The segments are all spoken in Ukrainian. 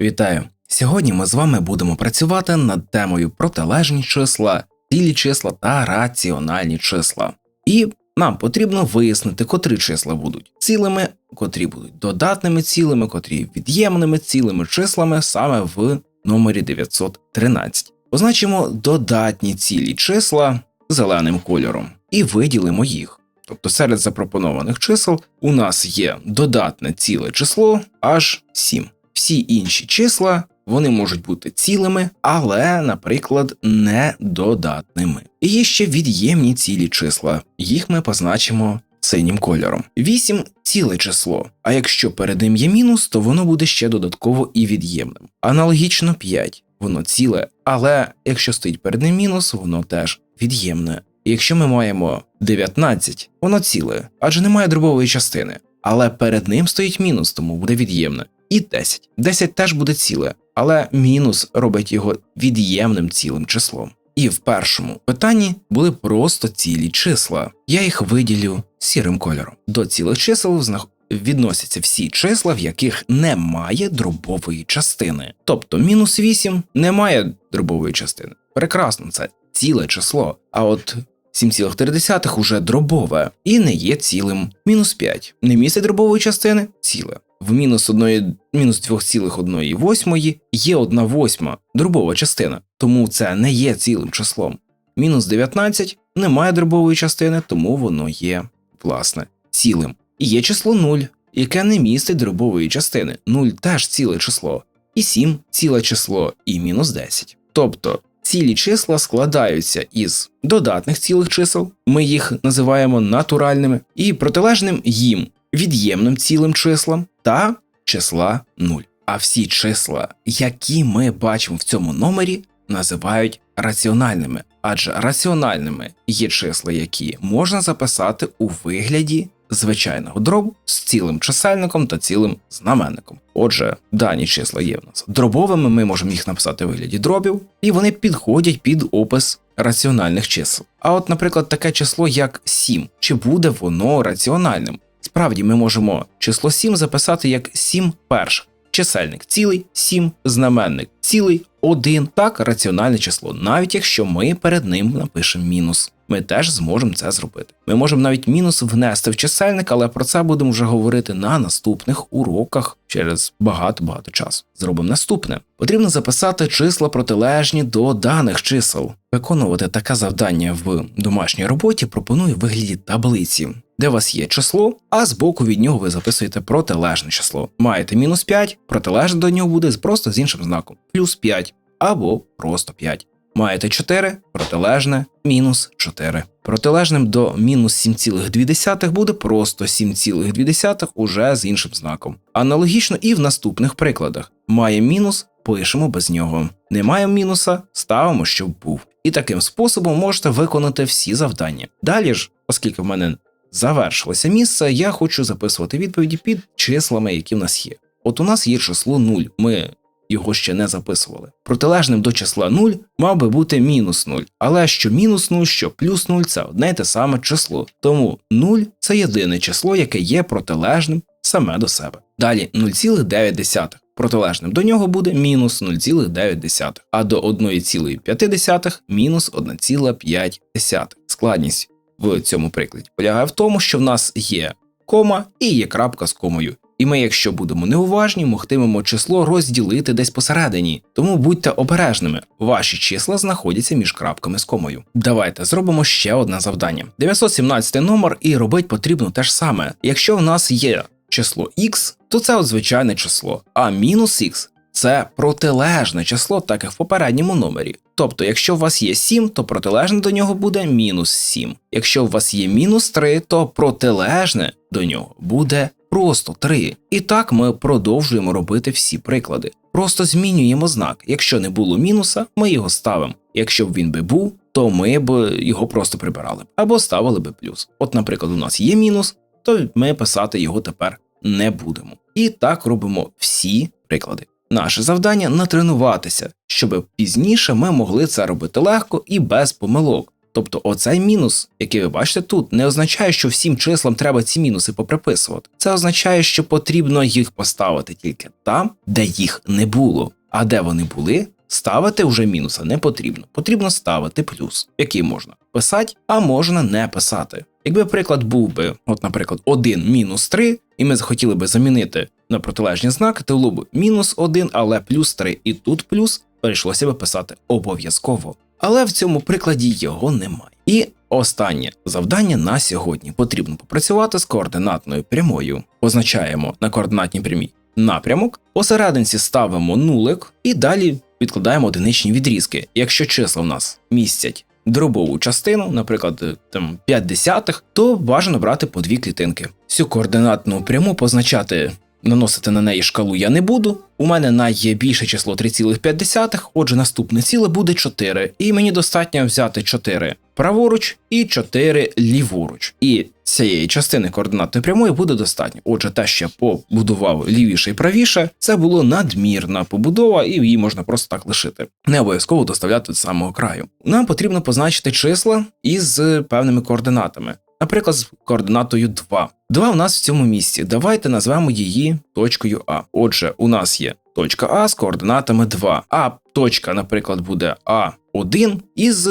Вітаю! Сьогодні ми з вами будемо працювати над темою протилежні числа, цілі числа та раціональні числа. І нам потрібно вияснити, котрі числа будуть цілими, котрі будуть додатними цілими, котрі від'ємними цілими числами саме в номері 913. Позначимо додатні цілі числа зеленим кольором і виділимо їх. Тобто серед запропонованих чисел у нас є додатне ціле число аж 7. Всі інші числа вони можуть бути цілими, але, наприклад, не додатними. І є ще від'ємні цілі числа, їх ми позначимо синім кольором. 8 ціле число, а якщо перед ним є мінус, то воно буде ще додатково і від'ємним. Аналогічно 5, воно ціле, але якщо стоїть перед ним мінус, воно теж від'ємне. Якщо ми маємо 19, воно ціле, адже немає дробової частини. Але перед ним стоїть мінус, тому буде від'ємне. І 10. 10 теж буде ціле, але мінус робить його від'ємним цілим числом. І в першому питанні були просто цілі числа. Я їх виділю сірим кольором. До цілих чисел відносяться всі числа, в яких немає дробової частини. Тобто мінус 8 немає дробової частини. Прекрасно, це ціле число. А от 7,3 уже дробове і не є цілим. Мінус 5 не містить дробової частини ціле. В мінус 1, мінус 2,1 є 1 восьма дробова частина, тому це не є цілим числом. Мінус 19 немає дробової частини, тому воно є, власне, цілим. І є число 0, яке не містить дробової частини. 0 теж ціле число, і 7 ціле число, і мінус 10. Тобто цілі числа складаються із додатних цілих чисел, ми їх називаємо натуральними, і протилежним їм від'ємним цілим числам та числа 0. А всі числа, які ми бачимо в цьому номері, називають раціональними, адже раціональними є числа, які можна записати у вигляді звичайного дробу з цілим чисельником та цілим знаменником. Отже, дані числа є в нас дробовими, ми можемо їх написати у вигляді дробів, і вони підходять під опис раціональних чисел. А от, наприклад, таке число, як 7, чи буде воно раціональним? Справді, ми можемо число 7 записати як 7 перших. Чисельник цілий, 7, знаменник цілий, 1, так раціональне число, навіть якщо ми перед ним напишемо мінус. Ми теж зможемо це зробити. Ми можемо навіть мінус внести в чисельник, але про це будемо вже говорити на наступних уроках через багато-багато часу. Зробимо наступне. Потрібно записати числа протилежні до даних чисел. Виконувати таке завдання в домашній роботі пропоную в вигляді таблиці де у вас є число, а збоку від нього ви записуєте протилежне число. Маєте мінус 5, протилежне до нього буде просто з іншим знаком плюс 5 або просто 5. Маєте 4, протилежне мінус 4. Протилежним до мінус 7,2 буде просто 7,2 уже з іншим знаком. Аналогічно і в наступних прикладах. Має мінус, пишемо без нього. Немає мінуса, ставимо, щоб був. І таким способом можете виконати всі завдання. Далі ж, оскільки в мене завершилося місце, я хочу записувати відповіді під числами, які в нас є. От у нас є число 0, ми його ще не записували. Протилежним до числа 0 мав би бути мінус 0, але що мінус 0, що плюс 0 це одне й те саме число. Тому 0 це єдине число, яке є протилежним саме до себе. Далі 0,9. Протилежним до нього буде мінус 0,9, а до 1,5 мінус 1,5. Складність в цьому прикладі полягає в тому, що в нас є кома і є крапка з комою. І ми, якщо будемо неуважні, могтимемо число розділити десь посередині. Тому будьте обережними, ваші числа знаходяться між крапками з комою. Давайте зробимо ще одне завдання. 917 номер і робить потрібно те ж саме. Якщо в нас є число x, то це от звичайне число, а мінус х це протилежне число, так як в попередньому номері. Тобто, якщо у вас є 7, то протилежне до нього буде мінус 7. Якщо у вас є мінус 3, то протилежне до нього буде просто 3. І так ми продовжуємо робити всі приклади. Просто змінюємо знак. Якщо не було мінуса, ми його ставимо. Якщо б він би був, то ми б його просто прибирали або ставили би плюс. От, наприклад, у нас є мінус, то ми писати його тепер не будемо. І так робимо всі приклади. Наше завдання натренуватися, щоб пізніше ми могли це робити легко і без помилок. Тобто оцей мінус, який ви бачите тут, не означає, що всім числам треба ці мінуси поприписувати. Це означає, що потрібно їх поставити тільки там, де їх не було. А де вони були, ставити вже мінуса не потрібно. Потрібно ставити плюс, який можна писати, а можна не писати. Якби приклад був би, от, наприклад, 1 мінус 3, і ми захотіли би замінити на протилежні знаки, то було б мінус 1, але плюс 3, і тут плюс прийшлося би писати обов'язково. Але в цьому прикладі його немає. І останнє завдання на сьогодні потрібно попрацювати з координатною прямою. Позначаємо на координатній прямій напрямок, посерединці ставимо нулик і далі відкладаємо одиничні відрізки. Якщо числа в нас містять дробову частину, наприклад, там 5 десятих, то бажано брати по дві клітинки. Всю координатну пряму позначати. Наносити на неї шкалу я не буду. У мене найбільше число 3,5, отже, наступне ціле буде 4, і мені достатньо взяти 4 праворуч і 4 ліворуч. І цієї частини координатної прямої буде достатньо. Отже, те, що я побудував лівіше і правіше, це було надмірна побудова, і її можна просто так лишити. Не обов'язково доставляти з самого краю. Нам потрібно позначити числа із певними координатами. Наприклад, з координатою 2. 2 у нас в цьому місці. Давайте назвемо її точкою А. Отже, у нас є точка А з координатами 2. А точка, наприклад, буде А1 із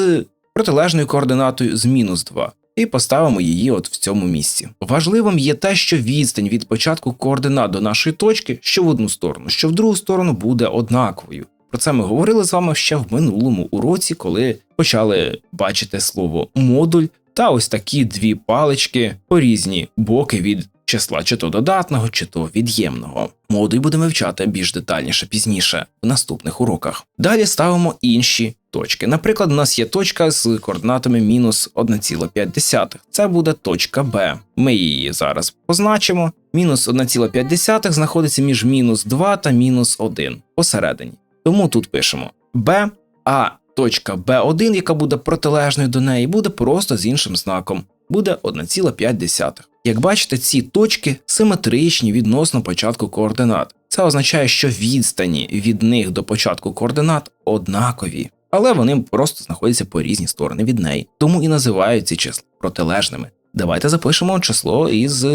протилежною координатою з мінус 2. І поставимо її от в цьому місці. Важливим є те, що відстань від початку координат до нашої точки, що в одну сторону, що в другу сторону буде однаковою. Про це ми говорили з вами ще в минулому уроці, коли почали бачити слово модуль та ось такі дві палички по різні боки від числа, чи то додатного, чи то від'ємного. Модуль будемо вивчати більш детальніше пізніше в наступних уроках. Далі ставимо інші точки. Наприклад, у нас є точка з координатами мінус 1,5. Це буде точка Б. Ми її зараз позначимо. Мінус 1,5 знаходиться між мінус 2 та мінус 1 посередині. Тому тут пишемо Б, а точка B1, яка буде протилежною до неї, буде просто з іншим знаком, буде 1,5. Як бачите, ці точки симетричні відносно початку координат. Це означає, що відстані від них до початку координат однакові, але вони просто знаходяться по різні сторони від неї, тому і називають ці числа протилежними. Давайте запишемо число із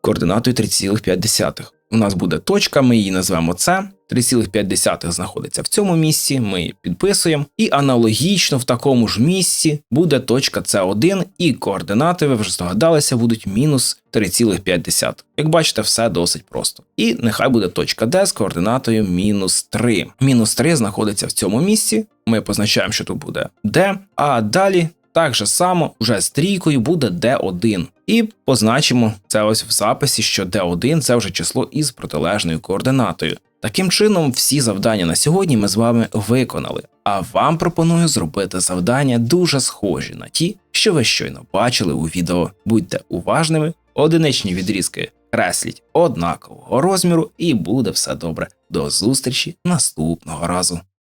координатою 3,5. У нас буде точка, ми її назвемо С. 3,5 знаходиться в цьому місці, ми її підписуємо. І аналогічно в такому ж місці буде точка С1, і координати, ви вже здогадалися, будуть мінус 3,5. Як бачите, все досить просто. І нехай буде точка Д з координатою мінус 3. Мінус 3 знаходиться в цьому місці. Ми позначаємо, що тут буде D, а далі. Так же само вже з трійкою буде D1. І позначимо це ось в записі, що D1 це вже число із протилежною координатою. Таким чином, всі завдання на сьогодні ми з вами виконали. А вам пропоную зробити завдання дуже схожі на ті, що ви щойно бачили у відео. Будьте уважними, одиничні відрізки кресліть однакового розміру, і буде все добре. До зустрічі наступного разу.